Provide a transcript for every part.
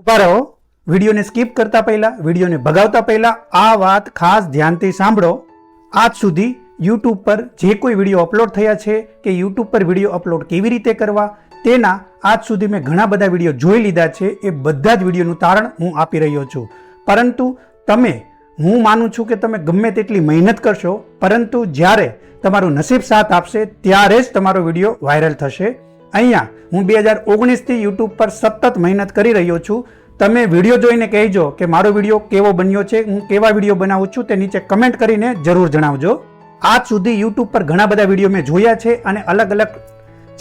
ઊભા રહો. વિડીયોને સ્કીપ કરતા પહેલા, વિડીયોને ભગાવતા પહેલા આ વાત ખાસ ધ્યાનથી સાંભળો. આજ સુધી યુટ્યુબ પર જે કોઈ વીડિયો અપલોડ થયા છે કે યુટ્યુબ પર વીડિયો અપલોડ કેવી રીતે કરવા, તેના આજ સુધી મેં ઘણા બધા વીડિયો જોઈ લીધા છે, એ બધા જ વિડીયોનું તારણ હું આપી રહ્યો છું. પરંતુ તમે, હું માનું છું કે તમે ગમે તેટલી મહેનત કરશો, પરંતુ જ્યારે તમારું નસીબ સાથ આપશે, ત્યારે જ તમારો વીડિયો વાયરલ થશે. અહીંયા હું બે હજાર ઓગણીસથી યુટ્યુબ પર સતત મહેનત કરી રહ્યો છું. તમે વીડિયો જોઈને કહેજો કે મારો વીડિયો કેવો બન્યો છે, હું કેવા વીડિયો બનાવું છું તે નીચે કમેન્ટ કરીને જરૂર જણાવજો. આજ સુધી યુટ્યુબ પર ઘણા બધા વીડિયો મેં જોયા છે અને અલગ અલગ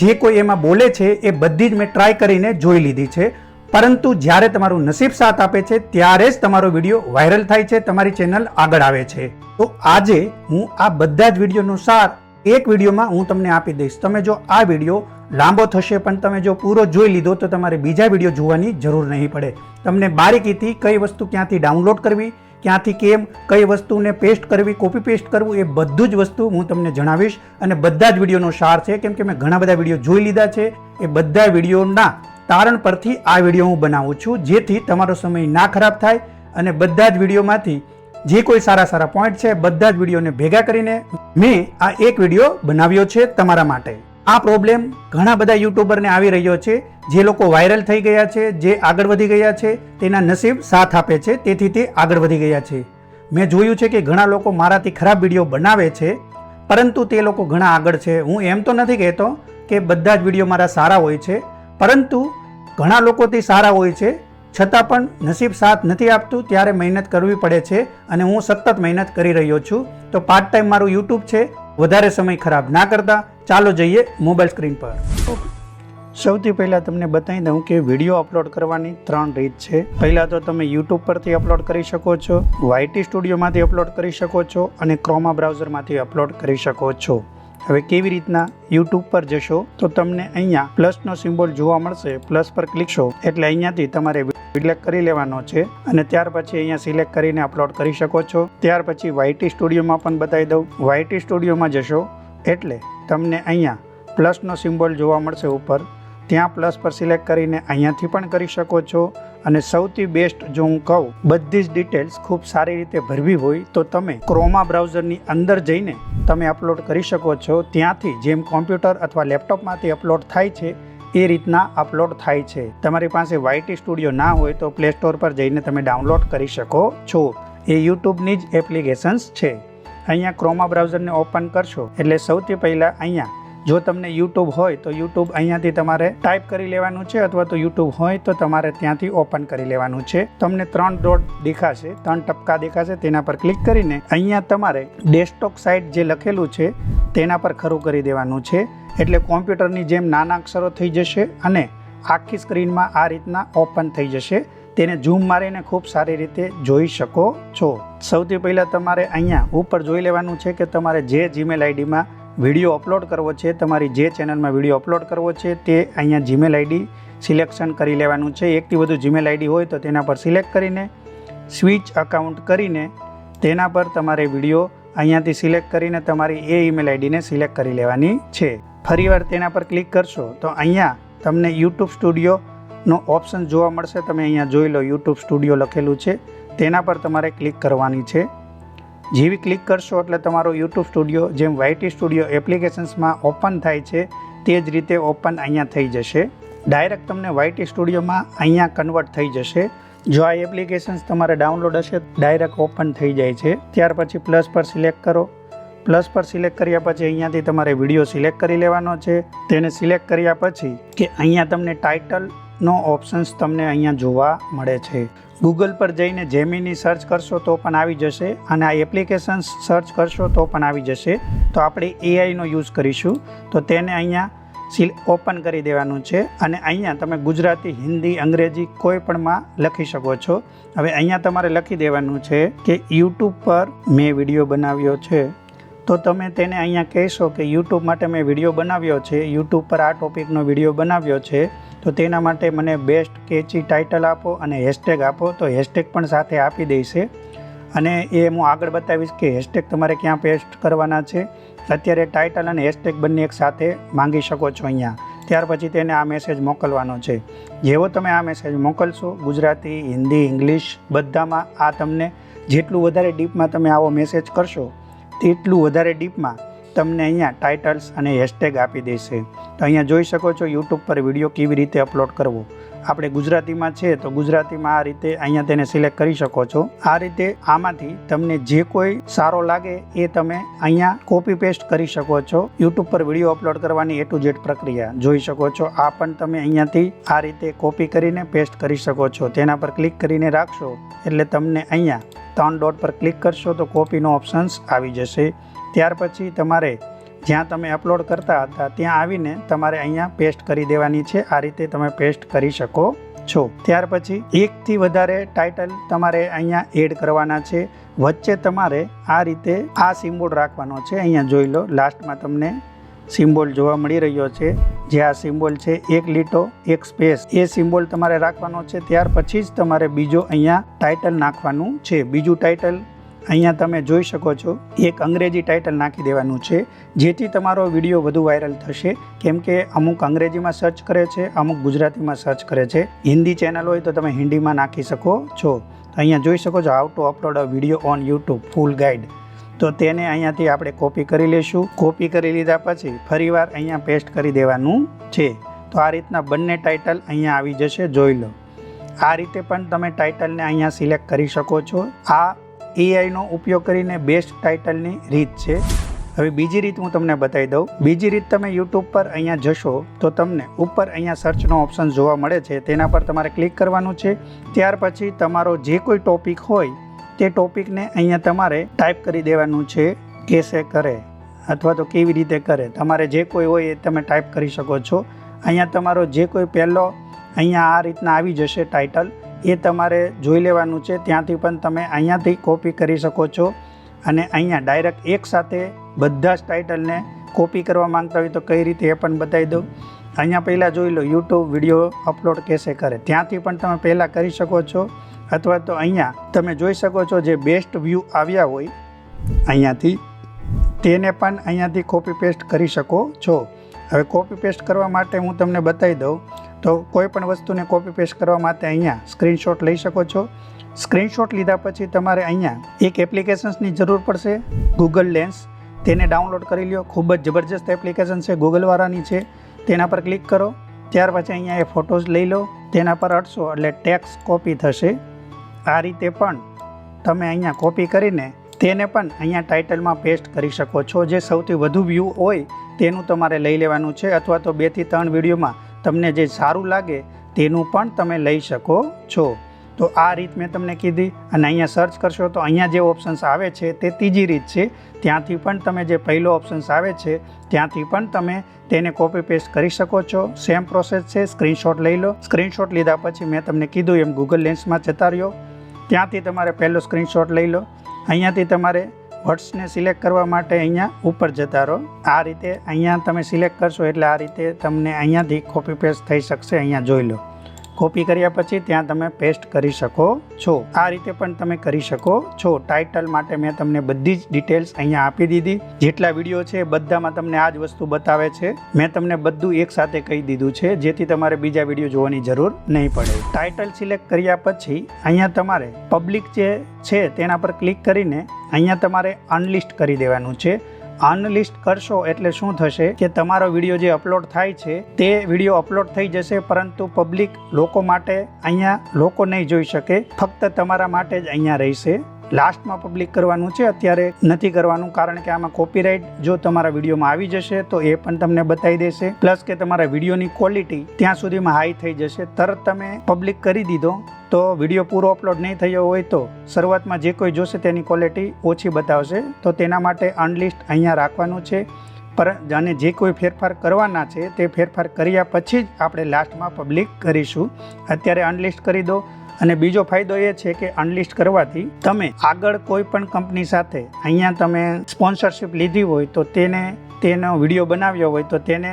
જે કોઈ એમાં બોલે છે એ બધી જ મેં ટ્રાય કરીને જોઈ લીધી છે. પરંતુ જ્યારે તમારું નસીબ સાથ આપે છે, ત્યારે જ તમારો વીડિયો વાયરલ થાય છે, તમારી ચેનલ આગળ આવે છે. તો આજે હું આ બધા જ વિડીયોનો સાર એક વિડીયોમાં હું તમને આપી દઈશ. તમે જો આ વીડિયો લાંબો થશે, પણ તમે જો પૂરો જોઈ લીધો, તો તમારે બીજા વીડિયો જોવાની જરૂર નહીં પડે. તમને બારીકીથી કઈ વસ્તુ ક્યાંથી ડાઉનલોડ કરવી, ક્યાંથી કેમ, કઈ વસ્તુને પેસ્ટ કરવી, કોપી પેસ્ટ કરવું, એ બધું જ વસ્તુ હું તમને જણાવીશ. અને બધા જ વિડીયોનો સાર છે, કેમ કે મેં ઘણા બધા વીડિયો જોઈ લીધા છે, એ બધા વિડીયોના તારણ પરથી આ વીડિયો હું બનાવું છું, જેથી તમારો સમય ના ખરાબ થાય અને બધા જ વિડીયોમાંથી જે કોઈ સારા સારા પોઈન્ટ છે, બધા જ વિડીયોને ભેગા કરીને મેં આ એક વીડિયો બનાવ્યો છે તમારા માટે. આ પ્રોબ્લેમ ઘણા બધા યુટ્યુબરને આવી રહ્યો છે, જે લોકો વાયરલ થઈ ગયા છે, જે આગળ વધી ગયા છે, તેના નસીબ સાથ આપે છે, તેથી તે આગળ વધી ગયા છે. મેં જોયું છે કે ઘણા લોકો મારાથી ખરાબ વીડિયો બનાવે છે, પરંતુ તે લોકો ઘણા આગળ છે. હું એમ તો નથી કહેતો કે બધા જ વીડિયો મારા સારા હોય છે, પરંતુ ઘણા લોકોથી સારા હોય છે છતાં પણ નસીબ સાથ નથી આપતું ત્યારે મહેનત કરવી પડે છે અને હું સતત મહેનત કરી રહ્યો છું. તો પાર્ટ ટાઈમ મારું યુટ્યુબ છે. વધારે સમય ખરાબ ના કરતા ચાલો જઈએ મોબાઈલ સ્ક્રીન પર. સૌથી પહેલાં તમને બતાવી દઉં કે વીડિયો અપલોડ કરવાની ત્રણ રીત છે. પહેલાં તો તમે યુટ્યુબ પરથી અપલોડ કરી શકો છો વાયટી સ્ટુડિયોમાંથી અપલોડ કરી શકો છો અને ક્રોમા બ્રાઉઝરમાંથી અપલોડ કરી શકો છો. હવે કેવી રીતના યુટ્યુબ પર જશો? તો તમને અહીંયા પ્લસનો સિમ્બોલ જોવા મળશે. પ્લસ પર ક્લિકશો એટલે અહીંયાથી તમારે સિલેક્ટ કરી લેવાનો છે અને ત્યાર પછી અહીંયા સિલેક્ટ કરીને અપલોડ કરી શકો છો. ત્યાર પછી વાયટી સ્ટુડિયોમાં પણ બતાવી દઉં. વાયટી સ્ટુડિયોમાં જશો એટલે તમને અહીંયા પ્લસનો સિમ્બોલ જોવા મળશે ઉપર. ત્યાં પ્લસ પર સિલેક્ટ કરીને અહીંયાથી પણ કરી શકો છો. અને સૌથી બેસ્ટ જો હું કહું, બધી જ ડિટેલ્સ ખૂબ સારી રીતે ભરવી હોય તો તમે ક્રોમા બ્રાઉઝરની અંદર જઈને તમે અપલોડ કરી શકો છો. ત્યાંથી જેમ કોમ્પ્યુટર અથવા લેપટોપમાંથી અપલોડ થાય છે એ રીતના અપલોડ થાય છે. તમારી પાસે વાયટી સ્ટુડિયો ના હોય તો પ્લે સ્ટોર પર જઈને તમે ડાઉનલોડ કરી શકો છો. એ યુટ્યુબની જ એપ્લિકેશન્સ છે. અહીંયા ક્રોમા બ્રાઉઝરને ઓપન કરશો. એટલે સૌથી પહેલાં અહીંયા જો તમને યુટ્યુબ હોય તો યુટ્યુબ અહીંયાથી તમારે ટાઈપ કરી લેવાનું છે અથવા તો યુટ્યુબ હોય તો તમારે ત્યાંથી ઓપન કરી લેવાનું છે. તમને ત્રણ ડોટ દેખાશે, ત્રણ ટપકા દેખાશે તેના પર ક્લિક કરીને અહીંયા તમારે ડેસ્કટોપ સાઇટ જે લખેલું છે તેના પર ખરું કરી દેવાનું છે. એટલે કોમ્પ્યુટરની જેમ નાના અક્ષરો થઈ જશે અને આખી સ્ક્રીનમાં આ રીતના ઓપન થઈ જશે. તેને ઝૂમ મારીને ખૂબ સારી રીતે જોઈ શકો છો. સૌથી પહેલાં તમારે અહીંયા ઉપર જોઈ લેવાનું છે કે તમારે જે જીમેલ આઈડીમાં વીડિયો અપલોડ કરવો છે, તમારી જે ચેનલમાં વીડિયો અપલોડ કરવો છે, તે અહીંયા જીમેલ આઈડી સિલેક્શન કરી લેવાનું છે. એકથી વધુ જીમેલ આઈડી હોય તો તેના પર સિલેક્ટ કરીને સ્વિચ અકાઉન્ટ કરીને તેના પર તમારે વીડિયો અહીંયાથી સિલેક્ટ કરીને તમારી એ ઈમેલ આઈડીને સિલેક્ટ કરી લેવાની છે. ફરીવાર તેના પર ક્લિક કરશો તો અહીંયા તમને યુટ્યુબ સ્ટુડિયોનો ઓપ્શન જોવા મળશે. તમે અહીંયા જોઈ લો યુટ્યુબ સ્ટુડિયો લખેલું છે. તેના પર તમારે ક્લિક કરવાની છે. જેવી ક્લિક કરશો એટલે તમારો યુટ્યુબ સ્ટુડિયો જેમ વાયટી સ્ટુડિયો એપ્લિકેશન્સમાં ઓપન થાય છે, તે જ રીતે ઓપન અહીંયા થઈ જશે. ડાયરેક્ટ તમને વાયટી સ્ટુડિયોમાં અહીંયા કન્વર્ટ થઈ જશે. જો આ એપ્લિકેશન્સ તમારે ડાઉનલોડ હશે, ડાયરેક્ટ ઓપન થઈ જાય છે. ત્યાર પછી પ્લસ પર સિલેક્ટ કરો. પ્લસ પર સિલેક્ટ કર્યા પછી અહીંયાથી તમારે વીડિયો સિલેક્ટ કરી લેવાનો છે. તેને સિલેક્ટ કર્યા પછી કે અહીંયા તમને ટાઇટલનો ઓપ્શન્સ તમને અહીંયા જોવા મળે છે. ગૂગલ પર જઈને જેમીની સર્ચ કરશો તો પણ આવી જશે અને આ એપ્લિકેશન્સ સર્ચ કરશો તો પણ આવી જશે. તો આપણે એઆઈનો યુઝ કરીશું. તો તેને અહીંયા સિલ ઓપન કરી દેવાનું છે અને અહીંયા તમે ગુજરાતી, હિન્દી, અંગ્રેજી કોઈ પણમાં લખી શકો છો. હવે અહીંયા તમારે લખી દેવાનું છે કે યુટ્યુબ પર મેં વીડિયો બનાવ્યો છે. તો તમે તેને અહીંયા કહેશો કે યુટ્યુબ માટે મેં વીડિયો બનાવ્યો છે. યુટ્યુબ પર આ ટોપિકનો વીડિયો બનાવ્યો છે. તો તેના માટે મને બેસ્ટ કેચી ટાઇટલ આપો અને હેશટેગ આપો. તો હેશટેગ પણ સાથે આપી દેશે અને એ હું આગળ બતાવીશ કે હેશટેગ તમારે ક્યાં પેસ્ટ કરવાના છે. અત્યારે ટાઇટલ અને હેશટેગ બંને એક સાથે માંગી શકો છો અહીંયા. ત્યાર પછી તેને આ મેસેજ મોકલવાનો છે. જેવો તમે આ મેસેજ મોકલશો, ગુજરાતી, હિન્દી ઇંગ્લિશ બધામાં આ તમને જેટલું વધારે ડીપમાં તમે આવો મેસેજ કરશો તેટલું વધારે ડીપમાં તમને અહીંયા ટાઇટલ્સ અને હેશટેગ આપી દેશે. તો અહીંયા જોઈ શકો છો યુટ્યુબ પર વીડિયો કેવી રીતે અપલોડ કરવો. આપણે ગુજરાતીમાં છે તો ગુજરાતીમાં આ રીતે અહીંયા તેને સિલેક્ટ કરી શકો છો. આ રીતે આમાંથી તમને જે કોઈ સારો લાગે એ તમે અહીંયા કોપી પેસ્ટ કરી શકો છો. યુટ્યુબ પર વીડિયો અપલોડ કરવાની એ ટુ જેટ પ્રક્રિયા જોઈ શકો છો. આ પણ તમે અહીંયાથી આ રીતે કોપી કરીને પેસ્ટ કરી શકો છો. તેના પર ક્લિક કરીને રાખશો એટલે તમને અહીંયા ત્રણ ડોટ પર ક્લિક કરશો તો કોપીનો ઓપ્શન્સ આવી જશે. ત્યાર પછી તમારે જ્યાં તમે અપલોડ કરતા હતા ત્યાં આવીને તમારે અહીંયા પેસ્ટ કરી દેવાની છે. આ રીતે તમે પેસ્ટ કરી શકો છો. ત્યાર પછી એકથી વધારે ટાઇટલ તમારે અહીંયા એડ કરવાના છે. વચ્ચે તમારે આ રીતે આ સિમ્બોલ રાખવાનો છે. અહીંયા જોઈ લો, લાસ્ટમાં તમને સિમ્બોલ જોવા મળી રહ્યો છે. જે આ સિમ્બોલ છે, એક લીટો, એક સ્પેસ. એ સિમ્બોલ તમારે રાખવાનો છે, ત્યાર પછી જ તમારે બીજો અહીંયા ટાઇટલ નાખવાનું છે. બીજું ટાઇટલ અહીંયા તમે જોઈ શકો છો. એક અંગ્રેજી ટાઇટલ નાખી દેવાનું છે. જેથી તમારો વીડિયો વધુ વાયરલ થશે. કેમ કે અમુક અંગ્રેજીમાં સર્ચ કરે છે, અમુક ગુજરાતીમાં સર્ચ કરે છે. હિન્દી ચેનલ હોય તો તમે હિન્દીમાં નાખી શકો છો. અહીંયા જોઈ શકો છો how to upload a video on YouTube full guide તો તેને અહીંયાથી આપણે કોપી કરી લઈશું. કોપી કરી લીધા પછી ફરીવાર અહીંયા પેસ્ટ કરી દેવાનું છે. તો આ રીતના બંને ટાઇટલ અહીંયા આવી જશે, જોઈ લો. આ રીતે પણ તમે ટાઇટલને અહીંયા સિલેક્ટ કરી શકો છો. આ એઆઈનો ઉપયોગ કરીને બેસ્ટ ટાઇટલની રીત છે. હવે બીજી રીત હું તમને બતાવી દઉં. બીજી રીત તમે યુટ્યુબ પર અહીંયા જશો તો તમને ઉપર અહીંયા સર્ચનો ઓપ્શન જોવા મળે છે. તેના પર તમારે ક્લિક કરવાનું છે. ત્યાર પછી તમારો જે કોઈ ટોપિક હોય તે ટોપિકને અહીંયા તમારે ટાઈપ કરી દેવાનું છે, કેસે કરે, અથવા તો કેવી રીતે કરે. તમારે જે કોઈ હોય એ તમે ટાઈપ કરી શકો છો. અહીંયા તમારો જે કોઈ પહેલો અહીંયા આ રીતના આવી જશે ટાઇટલ એ તમારે જોઈ લેવાનું છે. ત્યાંથી પણ તમે અહીંયાથી કોપી કરી શકો છો. અને અહીંયા ડાયરેક્ટ એક સાથે બધા જ ટાઇટલને કોપી કરવા માંગતા હોય તો કઈ રીતે એ પણ બતાવી દઉં. અહીંયા પહેલાં જોઈ લો યુટ્યુબ વીડિયો અપલોડ કેસે કરે. ત્યાંથી પણ તમે પહેલાં કરી શકો છો. અથવા તો અહીંયા તમે જોઈ શકો છો જે બેસ્ટ વ્યૂ આવ્યા હોય, અહીંયાથી તેને પણ અહીંયાથી કોપી પેસ્ટ કરી શકો છો. હવે કોપી પેસ્ટ કરવા માટે હું તમને બતાવી દઉં, તો કોઈ પણ વસ્તુને કોપી પેસ્ટ કરવા માટે અહીંયા સ્ક્રીનશોટ લઈ શકો છો. સ્ક્રીનશોટ લીધા પછી તમારે અહીંયા એક એપ્લિકેશન્સની જરૂર પડશે ગૂગલ લેન્સ તેને ડાઉનલોડ કરી લ્યો. ખૂબ જ જબરજસ્ત એપ્લિકેશન છે ગૂગલવાળાની છે. તેના પર ક્લિક કરો. ત્યાર પછી અહીંયા એ ફોટોઝ લઈ લો. તેના પર અડશો એટલે ટેક્સ કોપી થશે. આ રીતે પણ તમે અહીંયા કોપી કરીને તેને પણ અહીંયા ટાઇટલમાં પેસ્ટ કરી શકો છો. જે સૌથી વધુ વ્યૂ હોય તેનું તમારે લઈ લેવાનું છે અથવા તો બેથી ત્રણ વિડીયોમાં તમને જે સારું લાગે તેનું પણ તમે લઈ શકો છો. તો આ રીત મેં તમને કીધી અને અહીંયા સર્ચ કરશો તો અહીંયા જે ઓપ્શન્સ આવે છે તે ત્રીજી રીત છે. ત્યાંથી પણ તમે જે પહેલો ઓપ્શન્સ આવે છે, ત્યાંથી પણ તમે તેને કોપી પેસ્ટ કરી શકો છો. સેમ પ્રોસેસ છે સ્ક્રીનશોટ લઈ લો. સ્ક્રીનશોટ લીધા પછી મેં તમને કીધું એમ ગૂગલ લેન્સમાં જતા રહ્યો ત્યાંથી તમારે પહેલો સ્ક્રીનશોટ લઈ લો. અહીંયાથી તમારે વર્ડ્સને સિલેક્ટ કરવા માટે અહીંયા ઉપર જતા રહો આ રીતે અહીંયા તમે સિલેક્ટ કરશો એટલે આ રીતે તમને અહીંયાથી કોપી પેસ્ટ થઈ શકશે, અહીંયા જોઈ લો. કોપી કર્યા પછી ત્યાં તમે પેસ્ટ કરી શકો છો. આ રીતે પણ તમે કરી શકો છો. ટાઇટલ માટે મેં તમને બધી જ ડિટેલ્સ અહીંયા આપી દીધી. જેટલા વીડિયો છે બધામાં તમને આ જ વસ્તુ બતાવે છે. મેં તમને બધું એક સાથે કહી દીધું છે. જેથી તમારે બીજા વીડિયો જોવાની જરૂર નહીં પડે. ટાઇટલ સિલેક્ટ કર્યા પછી અહીંયા તમારે પબ્લિક જે છે તેના પર ક્લિક કરીને અહીંયા તમારે અનલિસ્ટ કરી દેવાનું છે. અનલિસ્ટ કરશો એટલે શું થશે કે તમારો વીડિયો જે અપલોડ થાય છે, તે વીડિયો અપલોડ થઈ જશે, પરંતુ પબ્લિક લોકો માટે અહીંયા લોકો નહીં જોઈ શકે. ફક્ત તમારા માટે જ અહીંયા રહેશે. લાસ્ટમાં પબ્લિક કરવાનું છે, અત્યારે નથી કરવાનું કારણ કે આમાં કોપીરાઇટ જો તમારા વિડીયોમાં આવી જશે તો એ પણ તમને બતાવી દેશે. પ્લસ કે તમારા વિડીયોની ક્વોલિટી ત્યાં સુધીમાં હાઈ થઈ જશે. તરત તમે પબ્લિક કરી દીધો તો વીડિયો પૂરો અપલોડ નહીં થયો હોય તો શરૂઆતમાં જે કોઈ જોશે તેની ક્વોલિટી ઓછી બતાવશે. તો તેના માટે અનલિસ્ટ અહીંયા રાખવાનું છે. પર અને જે કોઈ ફેરફાર કરવાના છે તે ફેરફાર કર્યા પછી જ આપણે લાસ્ટમાં પબ્લિક કરીશું. અત્યારે અનલિસ્ટ કરી દો. અને બીજો ફાયદો એ છે કે અનલિસ્ટ કરવાથી તમે આગળ કોઈ પણ કંપની સાથે અહીંયા તમે સ્પોન્સરશિપ લીધી હોય તો તેને, તેનો વીડિયો બનાવ્યો હોય તો તેને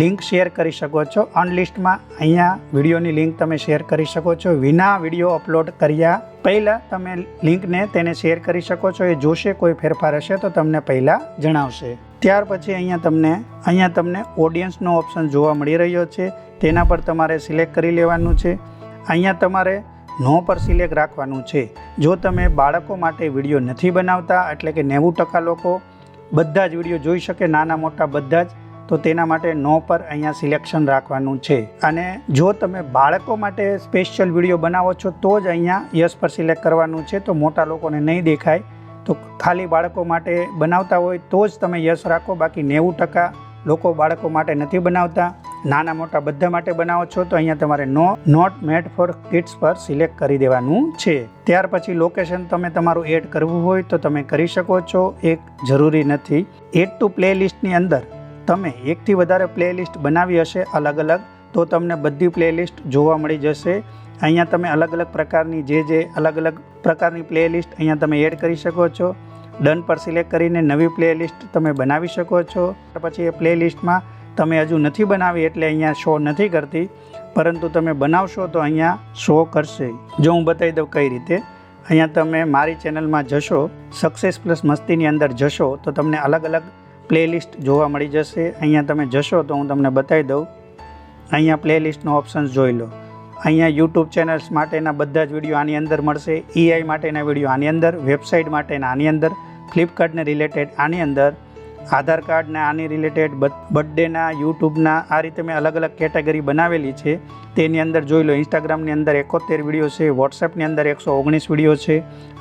લિંક શેર કરી શકો છો. અનલિસ્ટમાં અહીંયા વિડીયોની લિંક તમે શેર કરી શકો છો. વિના વીડિયો અપલોડ કર્યા પહેલાં તમે લિંકને તેને શેર કરી શકો છો. એ જોશે કોઈ ફેરફાર હશે તો તમને પહેલાં જણાવશે. ત્યાર પછી અહીંયા તમને અહીંયા તમને ઓડિયન્સનો ઓપ્શન જોવા મળી રહ્યો છે. તેના પર તમારે સિલેક્ટ કરી લેવાનું છે. અહીંયા તમારે નો પર સિલેક્ટ રાખવાનું છે. જો તમે બાળકો માટે વીડિયો નથી બનાવતા, એટલે કે નેવું ટકા લોકો બધા જ વીડિયો જોઈ શકે, નાના મોટા બધા જ, તો તેના માટે નો પર અહીંયા સિલેક્શન રાખવાનું છે. અને જો તમે બાળકો માટે સ્પેશિયલ વીડિયો બનાવો છો, તો જ અહીંયા યસ પર સિલેક્ટ કરવાનું છે. તો મોટા લોકોને નહીં દેખાય. તો ખાલી બાળકો માટે બનાવતા હોય, તો જ તમે યસ રાખો. બાકી નેવું ટકા લોકો બાળકો માટે નથી બનાવતા. નાના મોટા બધા માટે બનાવો છો, તો અહીંયા તમારે no not made for kids પર સિલેક્ટ કરી દેવાનું છે. ત્યાર પછી લોકેશન તમે તમારું એડ કરવું હોય તો તમે કરી શકો છો, એક જરૂરી નથી. એડ ટુ પ્લે લિસ્ટની અંદર તમે એકથી વધારે પ્લેલિસ્ટ બનાવી હશે અલગ અલગ, તો તમને બધી પ્લેલિસ્ટ જોવા મળી જશે. અહીંયા તમે અલગ અલગ પ્રકારની જે જે અલગ અલગ પ્રકારની પ્લેલિસ્ટ અહીંયા તમે એડ કરી શકો છો. ડન પર સિલેક્ટ કરીને નવી પ્લેલિસ્ટ તમે બનાવી શકો છો. પછી એ પ્લેલિસ્ટમાં તમે હજુ નથી બનાવી એટલે અહીંયા શો નથી કરતી, પરંતુ તમે બનાવશો તો અહીંયા શો કરશે. જો હું બતાવી દઉં કઈ રીતે, અહીંયા તમે મારી ચેનલમાં જશો સક્સેસ પ્લસ મસ્તીની અંદર જશો, તો તમને અલગ અલગ પ્લેલિસ્ટ જોવા મળી જશે. અહીંયા તમે જશો તો હું તમને બતાવી દઉં. અહીંયા પ્લેલિસ્ટનો ઓપ્શન્સ જોઈ લો. અહીંયા યુટ્યુબ ચેનલ્સ માટેના બધા જ વીડિયો આની અંદર મળશે ઈઆઈ માટેના વીડિયો આની અંદર, વેબસાઇટ માટેના આની અંદર ફ્લિપકાર્ટને રિલેટેડ આની અંદર આધાર કાર્ડને આની રિલેટેડ બર્થડેના યુટ્યુબના આ રીતે મેં અલગ અલગ કેટેગરી બનાવેલી છે. તેની અંદર જોઈ લો ઇન્સ્ટાગ્રામની અંદર એકોતેર વીડિયો છે વોટ્સએપની અંદર એકસો ઓગણીસ વીડિયો છે.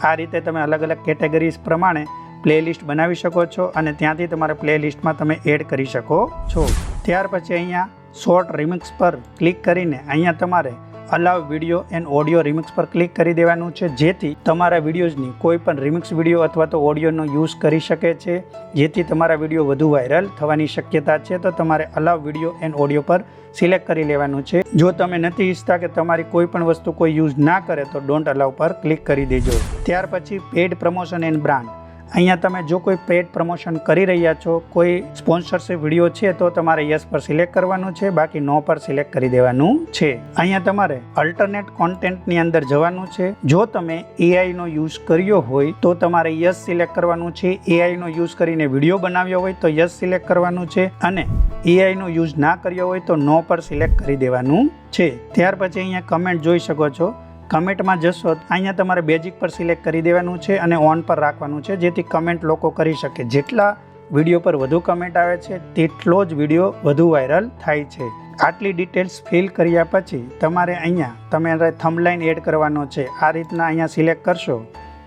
આ રીતે તમે અલગ અલગ કેટેગરીઝ પ્રમાણે પ્લેલિસ્ટ બનાવી શકો છો અને ત્યાંથી તમારા પ્લેલિસ્ટમાં તમે એડ કરી શકો છો. ત્યાર પછી અહીંયા શોર્ટ રિમિક્સ પર ક્લિક કરીને અહીંયા તમારે allow video and audio remix પર ક્લિક કરી દેવાનું છે. જેથી તમારા વિડીયોઝની કોઈ પણ રિમિક્સ વીડિયો અથવા તો ઓડિયોનો યુઝ કરી શકે છે. જેથી તમારા વીડિયો વધુ વાયરલ થવાની શક્યતા છે. તો તમારે અલાવ વીડિયો એન્ડ ઓડિયો પર સિલેક્ટ કરી લેવાનું છે. જો તમે નથી ઈચ્છતા કે તમારી કોઈ પણ વસ્તુ કોઈ યુઝ ના કરે તો ડોન્ટ અલાવ પર ક્લિક કરી દેજો. ત્યાર પછી પેડ પ્રમોશન એન્ડ બ્રાન્ડ. અહીંયા તમે જો કોઈ પેડ પ્રમોશન કરી રહ્યા છો, કોઈ સ્પોન્સરશિપ વીડિયો છે, તો તમારે યસ પર સિલેક્ટ કરવાનું છે, બાકી નો પર સિલેક્ટ કરી દેવાનું છે. અહીંયા તમારે અલ્ટરનેટ કોન્ટેન્ટની અંદર જવાનું છે. જો તમે એઆઈનો યુઝ કર્યો હોય, તો તમારે યસ સિલેક્ટ કરવાનું છે. એઆઈનો યુઝ કરીને વીડિયો બનાવ્યો હોય, તો યસ સિલેક્ટ કરવાનું છે. અને એઆઈનો યુઝ ના કર્યો હોય, તો નો પર સિલેક્ટ કરી દેવાનું છે. ત્યાર પછી અહીંયા કમેન્ટ જોઈ શકો છો. કમેન્ટમાં જશો અહીંયા તમારે બેઝિક પર સિલેક્ટ કરી દેવાનું છે અને ઓન પર રાખવાનું છે, જેથી કમેન્ટ લોકો કરી શકે. જેટલા વીડિયો પર વધુ કમેન્ટ આવે છે, તેટલો જ વીડિયો વધુ વાયરલ થાય છે. આટલી ડિટેલ્સ ફિલ કર્યા પછી તમારે અહીંયા તમારે થંબલાઇન એડ કરવાનો છે. આ રીતના અહીંયા સિલેક્ટ કરશો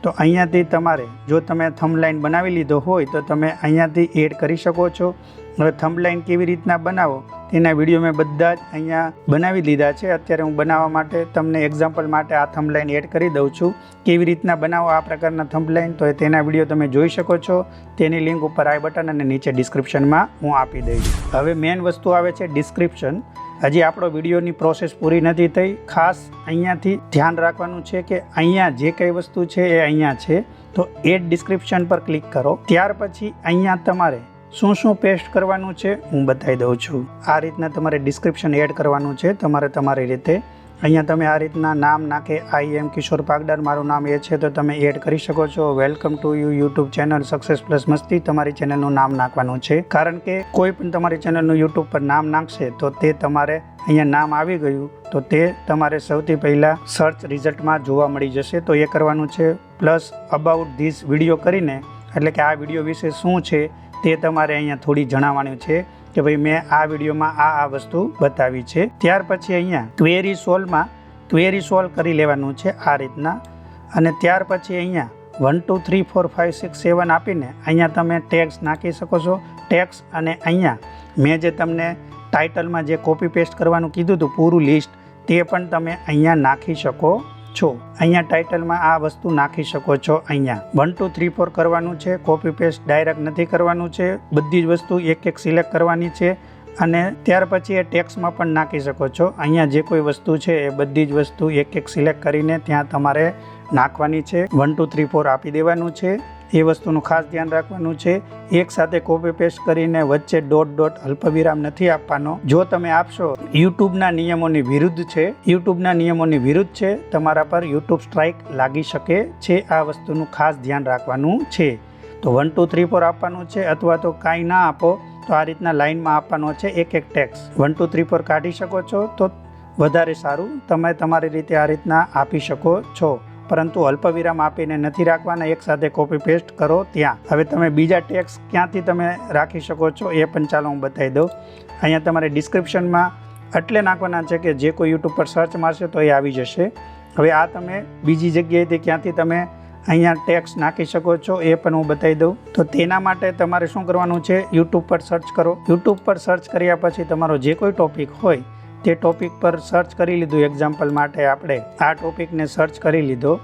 તો અહીંયાથી તમારે, જો તમે થમલાઈન બનાવી લીધો હોય, તો તમે અહીંયાથી એડ કરી શકો છો. હવે થંબલાઈન કેવી રીતના બનાવો? તેના વીડિયો મેં બધા જ અહીંયા બનાવી લીધા છે. અત્યારે હું બનાવવા માટે તમને એક્ઝામ્પલ માટે આ થંબલાઈન એડ કરી દઉં છું. કેવી રીતના બનાવો આ પ્રકારના થંબલાઈન તો તેના વીડિયો તમે જોઈ શકો છો. તેની લિંક ઉપર આઈ બટન અને નીચે ડિસ્ક્રિપ્શનમાં હું આપી દઈશ. હવે મેઇન વસ્તુ આવે છે ડિસ્ક્રિપ્શન હજી આપણો વિડીયોની પ્રોસેસ પૂરી નથી થઈ. ખાસ અહીંયાથી ધ્યાન રાખવાનું છે કે અહીંયા જે કંઈ વસ્તુ છે એ અહીંયા છે. તો એડ ડિસ્ક્રિપ્શન પર ક્લિક કરો. ત્યાર પછી અહીંયા તમારે શું શું પેસ્ટ કરવાનું છે હું બતાવી દઉં છું. આ રીતના તમારે ડિસ્ક્રિપ્શન એડ કરવાનું છે. તમારે તમારી રીતે અહીંયા તમે આ રીતના નામ નાખે આઈ એમ કિશોર પાગડાર. મારું નામ એ છે, તો તમે એડ કરી શકો છો. Welcome to you YouTube channel success plus મસ્તી તમારી ચેનલનું નામ નાખવાનું છે. કારણ કે કોઈ પણ તમારી ચેનલનું યુટ્યુબ પર નામ નાખશે, તો તે તમારે અહીંયા નામ આવી ગયું, તો તે તમારે સૌથી પહેલાં સર્ચ રિઝલ્ટમાં જોવા મળી જશે. તો એ કરવાનું છે પ્લસ અબાઉટ ધીસ વીડિયો કરીને, એટલે કે આ વીડિયો વિશે શું છે, તે તમારે અહીંયા થોડી જણાવવાનું છે. કે ભાઈ મેં આ વિડીયોમાં આ આ વસ્તુ બતાવી છે. ત્યાર પછી અહીંયા ક્વેરી સોલ્વમાં ક્વેરી સોલ્વ કરી લેવાનું છે આ રીતના. અને ત્યાર પછી અહીંયા one two three four five six seven આપીને અહીંયા તમે ટેક્સ નાખી શકો છો. ટેક્સ અને અહીંયા મેં જે તમને ટાઇટલમાં જે કોપી પેસ્ટ કરવાનું કીધું હતું, પૂરું લિસ્ટ તે પણ તમે અહીંયા નાખી શકો. છો. અહીંયા ટાઇટલમાં આ વસ્તુ નાખી શકો છો અહીંયા. વન ટુ થ્રી ફોર કરવાનું છે. કોપી પેસ્ટ ડાયરેક્ટ નથી કરવાનું છે. બધી જ વસ્તુ એક એક સિલેક્ટ કરવાની છે. અને ત્યાર પછી એ ટેક્સમાં પણ નાખી શકો છો. અહીંયા જે કોઈ વસ્તુ છે એ બધી જ વસ્તુ એક એક સિલેક્ટ કરીને ત્યાં તમારે નાખવાની છે. વન ટુ થ્રી ફોર આપી દેવાનું છે. એ વસ્તુનું ખાસ ધ્યાન રાખવાનું છે. એક સાથે કોપી પેસ્ટ કરીને વચ્ચે ડોટ ડોટ અલ્પવિરામ નથી આપવાનો. જો તમે આપશો, યુટ્યુબના નિયમોની વિરુદ્ધ છે. યુટ્યુબના નિયમોની વિરુદ્ધ છે. તમારા પર યુટ્યુબ સ્ટ્રાઇક લાગી શકે છે. આ વસ્તુનું ખાસ ધ્યાન રાખવાનું છે. તો વન ટુ થ્રી ફોર આપવાનું છે અથવા તો કાંઈ ના આપો, તો આ રીતના લાઇનમાં આપવાનો છે એક એક text. One two three four કાઢી શકો છો તો વધારે સારું. તમે તમારી રીતે આ રીતના આપી શકો છો. પરંતુ અલ્પવિરામ આપીને નથી રાખવાના એકસાથે કોપી પેસ્ટ કરો ત્યાં. હવે તમે બીજા ટેક્સ ક્યાંથી તમે રાખી શકો છો એ પણ ચાલો હું બતાવી દઉં. અહીંયા તમારે ડિસ્ક્રિપ્શનમાં એટલે નાખવાના છે કે જે કોઈ યુટ્યુબ પર સર્ચ મારશે તો એ આવી જશે. હવે આ તમે બીજી જગ્યાએથી ક્યાંથી તમે અહીંયા ટેક્સ નાખી શકો છો એ પણ હું બતાવી દઉં. તો તેના માટે તમારે શું કરવાનું છે? યુટ્યુબ પર સર્ચ કરો. યુટ્યુબ પર સર્ચ કર્યા પછી તમારો જે કોઈ ટોપિક હોય તે ટોપિક પર સર્ચ કરી લીધું એક્ઝામ્પલ માટે આપણે. આ ટોપિકને સર્ચ કરી લીધો.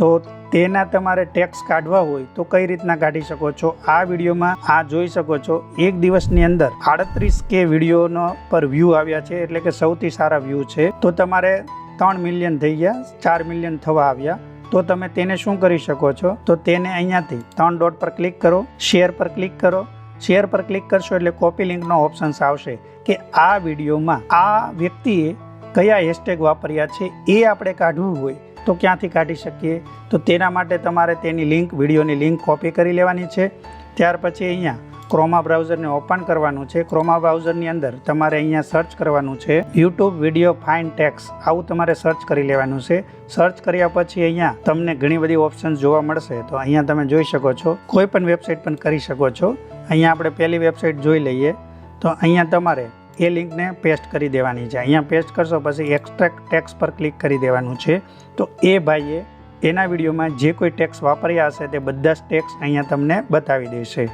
તો તેના તમારે ટેક્સ કાઢવા હોય તો કઈ રીતના કાઢી શકો છો? આ વિડીયોમાં આ જોઈ શકો છો. એક દિવસની અંદર આડત્રીસ કે વિડીયોનો પર વ્યૂ આવ્યા છે, એટલે કે સૌથી સારા વ્યૂ છે. તો તમારે ત્રણ મિલિયન થઈ ગયા, ચાર મિલિયન થવા આવ્યા. તો તમે તેને શું કરી શકો છો? તો તેને અહીંયાથી ત્રણ ડોટ પર ક્લિક કરો શેર પર ક્લિક કરો. શેર પર ક્લિક કરશો એટલે કોપી લિંકનો ઓપ્શન્સ આવશે કે આ વિડીયોમાં આ વ્યક્તિએ કયા હેશટેગ વાપર્યા છે એ આપણે કાઢવું હોય તો ક્યાંથી કાઢી શકીએ? તો તેના માટે તમારે તેની લિંક વિડીયોની લિંક કોપી કરી લેવાની છે. ત્યાર પછી અહીંયા ક્રોમા બ્રાઉઝરને ઓપન કરવાનું છે. ક્રોમા બ્રાઉઝરની અંદર તમારે અહીંયા સર્ચ કરવાનું છે. યુટ્યુબ વીડિયો ફાઇન ટેક્સ આવું તમારે સર્ચ કરી લેવાનું છે. સર્ચ કર્યા પછી અહીંયા તમને ઘણી બધી ઓપ્શન્સ જોવા મળશે. તો અહીંયા તમે જોઈ શકો છો. કોઈ પણ વેબસાઇટ પણ કરી શકો છો. અહીંયા આપણે પહેલી વેબસાઇટ જોઈ લઈએ. તો અહીંયા તમારે એ લિંકને પેસ્ટ કરી દેવાની છે. અહીંયા પેસ્ટ કરશો પછી એક્સ્ટ્રેક્ટ ટેક્સ પર ક્લિક કરી દેવાનું છે. તો એ ભાઈએ એના વિડીયોમાં જે કોઈ ટેક્સ વાપર્યા હશે તે બધા જ ટેક્સ અહીંયા તમને બતાવી દેશે.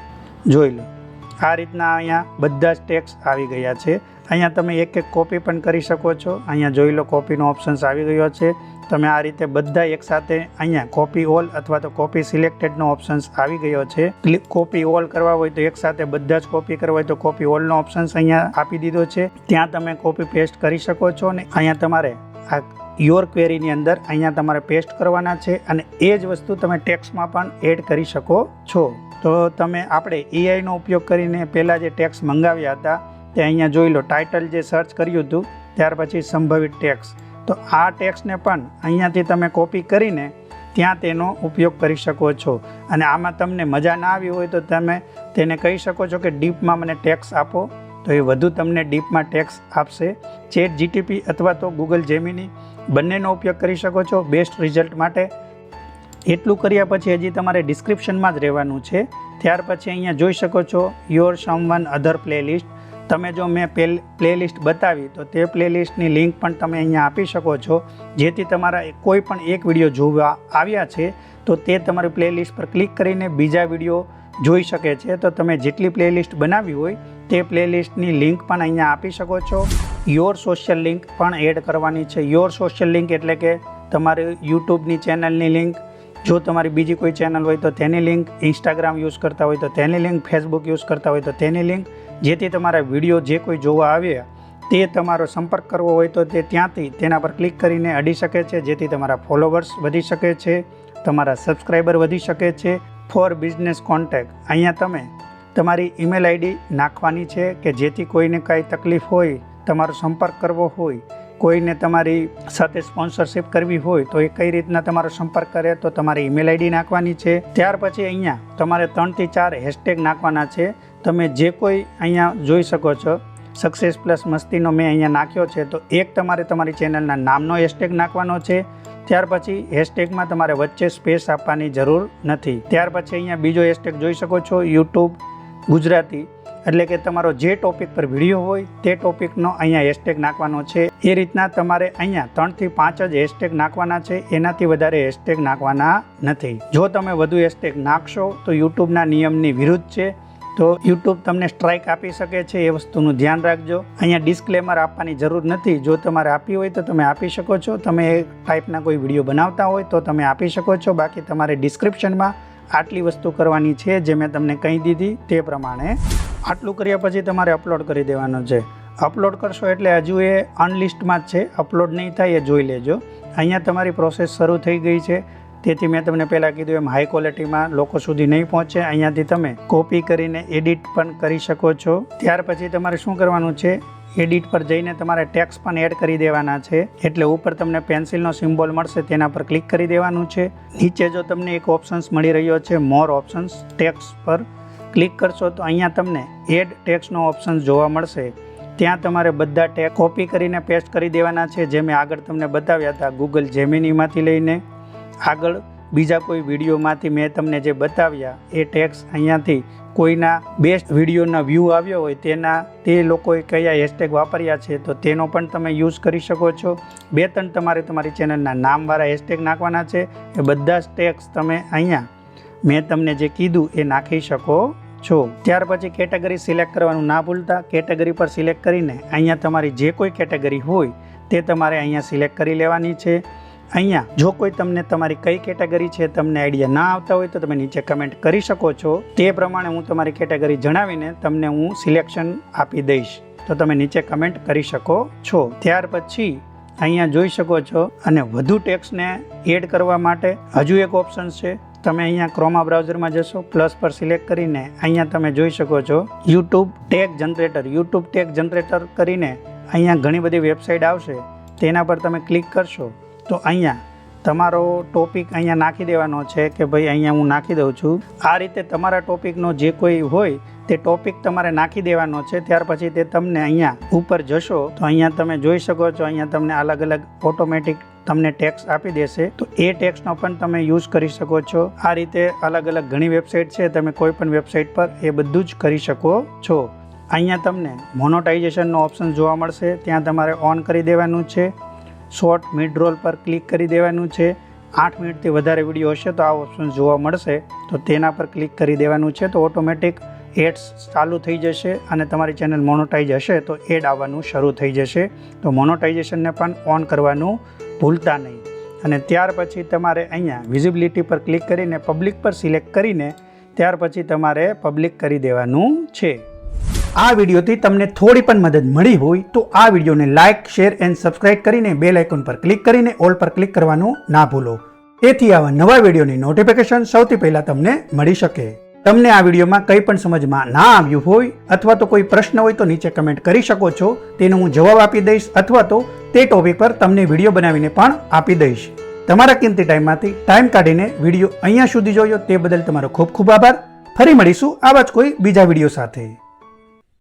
જોઈ લો. આ રીતના અહીંયા બધા જ ટેક્સ આવી ગયા છે. અહીંયા તમે એક એક કોપી પણ કરી શકો છો. અહીંયા જોઈ લો કોપીનો ઓપ્શન્સ આવી ગયો છે. તમે આ રીતે બધા એકસાથે અહીંયા કોપી ઓલ અથવા તો કોપી સિલેક્ટેડનો ઓપ્શન્સ આવી ગયો છે. કોપી ઓલ કરવા હોય તો એકસાથે બધા જ કોપી કરવા હોય તો કોપી ઓલનો ઓપ્શન્સ અહીંયા આપી દીધો છે. ત્યાં તમે કોપી પેસ્ટ કરી શકો છો અને અહીંયા તમારે આ યોર ક્વેરીની અંદર અહીંયા તમારે પેસ્ટ કરવાના છે અને એ જ વસ્તુ તમે ટેક્સમાં પણ એડ કરી શકો છો. તો તમે આપણે એઆઈનો ઉપયોગ કરીને પહેલાં જે ટેક્સ મંગાવ્યા હતા તે અહીંયા જોઈ લો ટાઇટલ જે સર્ચ કર્યું હતું, ત્યાર પછી સંભવિત ટેક્સ તો આ ટેક્સને પણ અહીંયાથી તમે કોપી કરીને ત્યાં તેનો ઉપયોગ કરી શકો છો. અને આમાં તમને મજા ના આવી હોય તો તમે તેને કહી શકો છો કે ડીપમાં મને ટેક્સ આપો. તો એ વધુ તમને ડીપમાં ટેક્સ આપશે. ચેટ જીટીપી અથવા તો ગૂગલ જેમિની બંનેનો ઉપયોગ કરી શકો છો બેસ્ટ રિઝલ્ટ માટે. એટલું કર્યા પછી હજી તમારે ડિસ્ક્રિપ્શનમાં જ રહેવાનું છે. ત્યાર પછી અહીંયા જોઈ શકો છો your some one other playlist તમે જો મેં પેલ પ્લેલિસ્ટ બતાવી, તો તે પ્લેલિસ્ટની લિંક પણ તમે અહીંયા આપી શકો છો. જેથી તમારા કોઈ પણ એક વીડિયો જોવા આવ્યા છે, તો તે તમારી પ્લેલિસ્ટ પર ક્લિક કરીને બીજા વીડિયો જોઈ શકે છે. તો તમે જેટલી પ્લેલિસ્ટ બનાવી હોય, તે પ્લેલિસ્ટની લિંક પણ અહીંયા આપી શકો છો. યોર સોશિયલ લિંક પણ એડ કરવાની છે. યોર સોશિયલ લિંક એટલે કે તમારી યુટ્યુબની ચેનલની લિંક જો તમારી બીજી કોઈ ચેનલ હોય, તો તેની લિંક ઇન્સ્ટાગ્રામ યુઝ કરતા હોય, તો તેની લિંક ફેસબુક યુઝ કરતા હોય, તો તેની લિંક જેથી તમારા વીડિયો જે કોઈ જોવા આવ્યા તે તમારો સંપર્ક કરવો હોય તો તે ત્યાંથી તેના પર ક્લિક કરીને અડી શકે છે, જેથી તમારા ફોલોવર્સ વધી શકે છે, તમારા સબસ્ક્રાઈબર વધી શકે છે. ફોર બિઝનેસ કોન્ટેક્ટ અહીંયા તમે તમારી ઈમેલ આઈડી નાખવાની છે કે જેથી કોઈને કાંઈ તકલીફ હોય, તમારો સંપર્ક કરવો હોય, કોઈને તમારી સાથે સ્પોન્સરશિપ કરવી હોય, તો એ કઈ રીતના તમારો સંપર્ક કરે, તો તમારી ઈમેલ આઈડી નાખવાની છે. ત્યાર પછી અહીંયા તમારે ત્રણથી ચાર હેશટેગ નાખવાના છે. તમે જે કોઈ અહીંયા જોઈ શકો છો સક્સેસ પ્લસ મસ્તીનો મેં અહીંયા નાખ્યો છે, તો એક તમારે તમારી ચેનલના નામનો હેશટેગ નાખવાનો છે, ત્યાર પછી હેશટેગમાં તમારે વચ્ચે સ્પેસ આપવાની જરૂર નથી. ત્યાર પછી અહીંયા બીજો હેશટેગ જોઈ શકો છો યુટ્યુબ ગુજરાતી. એટલે કે તમારો જે ટોપિક પર વીડિયો હોય, તે ટોપિકનો અહીંયા હેશટેગ નાખવાનો છે. એ રીતના તમારે અહીંયા ત્રણથી પાંચ જ હેશટેગ નાખવાના છે, એનાથી વધારે હેશટેગ નાખવાના નથી. જો તમે વધુ હેશટેગ નાખશો, તો યુટ્યુબના નિયમની વિરુદ્ધ છે તો યુટ્યુબ તમને સ્ટ્રાઇક આપી શકે છે, એ વસ્તુનું ધ્યાન રાખજો. અહીંયા ડિસ્ક્લેમર આપવાની જરૂર નથી. જો તમારે આપી હોય તો તમે આપી શકો છો. તમે એ ટાઈપના કોઈ વીડિયો બનાવતા હોય તો તમે આપી શકો છો. બાકી તમારે ડિસ્ક્રિપ્શનમાં આટલી વસ્તુ કરવાની છે જે મેં તમને કહી દીધી તે પ્રમાણે. આટલું કર્યા પછી તમારે અપલોડ કરી દેવાનું છે. અપલોડ કરશો એટલે હજુ એ અનલિસ્ટમાં જ છે. અપલોડ નહીં થાય એ જોઈ લેજો. અહીંયા તમારી પ્રોસેસ શરૂ થઈ ગઈ છે. તેથી મેં તમને પહેલાં કીધું એમ હાઈ ક્વોલિટીમાં લોકો સુધી નહીં પહોંચે. અહીંયાથી તમે કોપી કરીને એડિટ પણ કરી શકો છો. ત્યાર પછી તમારે શું કરવાનું છે? એડિટ પર જઈને તમારે ટેક્સ પણ એડ કરી દેવાના છે. એટલે ઉપર તમને પેન્સિલનો સિમ્બોલ મળશે, તેના પર ક્લિક કરી દેવાનું છે. નીચે જો તમને એક ઓપ્શન્સ મળી રહ્યો છે મોર ઓપ્શન્સ ટેક્સ પર ક્લિક કરશો તો અહીંયા તમને એડ ટેક્સનો ઓપ્શન જોવા મળશે. ત્યાં તમારે બધા ટેક કોપી કરીને પેસ્ટ કરી દેવાના છે. જે મેં આગળ તમને બતાવ્યા હતા ગૂગલ જેમિનીમાંથી લઈને આગળ બીજા કોઈ વિડીયોમાંથી મેં તમને જે બતાવ્યા એ ટેક્સ અહીંયાથી કોઈના બેસ્ટ વિડીયોના વ્યૂ આવ્યો હોય તેના તે લોકોએ કયા હેશટેગ વાપર્યા છે તો તેનો પણ તમે યુઝ કરી શકો છો. બે ત્રણ તમારે તમારી ચેનલના નામવાળા હેશટેગ નાખવાના છે. એ બધા જ ટેક્સ તમે અહીંયા મેં તમને જે કીધું એ નાખી શકો છો. ત્યાર પછી કેટેગરી સિલેક્ટ કરવાનું ના ભૂલતા. કેટેગરી પર સિલેક્ટ કરીને અહીંયા તમારી જે કોઈ કેટેગરી હોય તે તમારે અહીંયા સિલેક્ટ કરી લેવાની છે. અહીંયા જો કોઈ તમને તમારી કઈ કેટેગરી છે, તમને આઈડિયા ના આવતા હોય તો તમે નીચે કમેન્ટ કરી શકો છો. તે પ્રમાણે હું તમારી કેટેગરી જણાવીને તમને હું સિલેક્શન આપી દઈશ. તો તમે નીચે કમેન્ટ કરી શકો છો. ત્યાર પછી અહીંયા જોઈ શકો છો અને વધુ ટેક્સને એડ કરવા માટે હજુ એક ઓપ્શન છે. તમે અહીંયા ક્રોમા બ્રાઉઝરમાં જશો, પ્લસ પર સિલેક્ટ કરીને અહીંયા તમે જોઈ શકો છો YouTube tag generator. YouTube tag generator કરીને અહીંયા ઘણી બધી વેબસાઇટ આવશે. તેના પર તમે ક્લિક કરશો. તો અહીંયા તમારો ટોપિક અહીંયા નાખી દેવાનો છે કે ભાઈ અહીંયા હું નાખી દઉં છું. આ રીતે તમારા ટોપિકનો જે કોઈ હોય તે ટોપિક તમારે નાખી દેવાનો છે. ત્યાર પછી તે તમને અહીંયા ઉપર જશો તો અહીંયા તમે જોઈ શકો છો, અહીંયા તમને અલગ અલગ ઓટોમેટિક તમને ટેક્સ આપી દેશે. તો એ ટેક્સનો પણ તમે યુઝ કરી શકો છો. આ રીતે અલગ અલગ ઘણી વેબસાઇટ છે, તમે કોઈ પણ વેબસાઇટ પર એ બધું જ કરી શકો છો. અહીંયા તમને મોનોટાઇઝેશનનો ઓપ્શન જોવા મળશે. ત્યાં તમારે ઓન કરી દેવાનું છે. શોર્ટ મિડ રોલ પર ક્લિક કરી દેવાનું છે. આઠ મિનિટથી વધારે વીડિયો હશે તો આ ઓપ્શન જોવા મળશે. તો તેના પર ક્લિક કરી દેવાનું છે તો ઓટોમેટિક એડ્સ ચાલુ થઈ જશે અને તમારી ચેનલ મોનોટાઈઝ હશે તો એડ આવવાનું શરૂ થઈ જશે. તો મોનોટાઇઝેશનને પણ ઓન કરવાનું ભૂલતા નહીં. અને ત્યાર પછી તમારે અહીંયા વિઝિબિલિટી પર ક્લિક કરીને પબ્લિક પર સિલેક્ટ કરીને ત્યાર પછી તમારે પબ્લિક કરી દેવાનું છે. આ વિડીયોથી તમને થોડી પણ મદદ મળી હોય તો આ વિડીયોને લાઇક, શેર એન્ડ સબસ્ક્રાઇબ કરીને બેલ આઇકોન પર ક્લિક કરીને ઓલ પર ક્લિક કરવાનું ના ભૂલો. તેથી આવા નવા વિડીયોની નોટિફિકેશન સૌથી પહેલા તમને મળી શકે. તમને આ વિડીયોમાં કંઈ પણ સમજમાં ના આવ્યું હોય અથવા તો કોઈ પ્રશ્ન હોય તો નીચે કમેન્ટ કરી શકો છો, તેનો હું જવાબ આપી દઈશ અથવા તો તે ટોપિક પર તમને વીડિયો બનાવીને પણ આપી દઈશ. તમારા કિંમતી ટાઈમમાંથી ટાઈમ કાઢીને વીડિયો અહીંયા સુધી જોયો તે બદલ તમારો ખૂબ ખૂબ આભાર. ફરી મળીશું આવા જ કોઈ બીજા વીડિયો સાથે.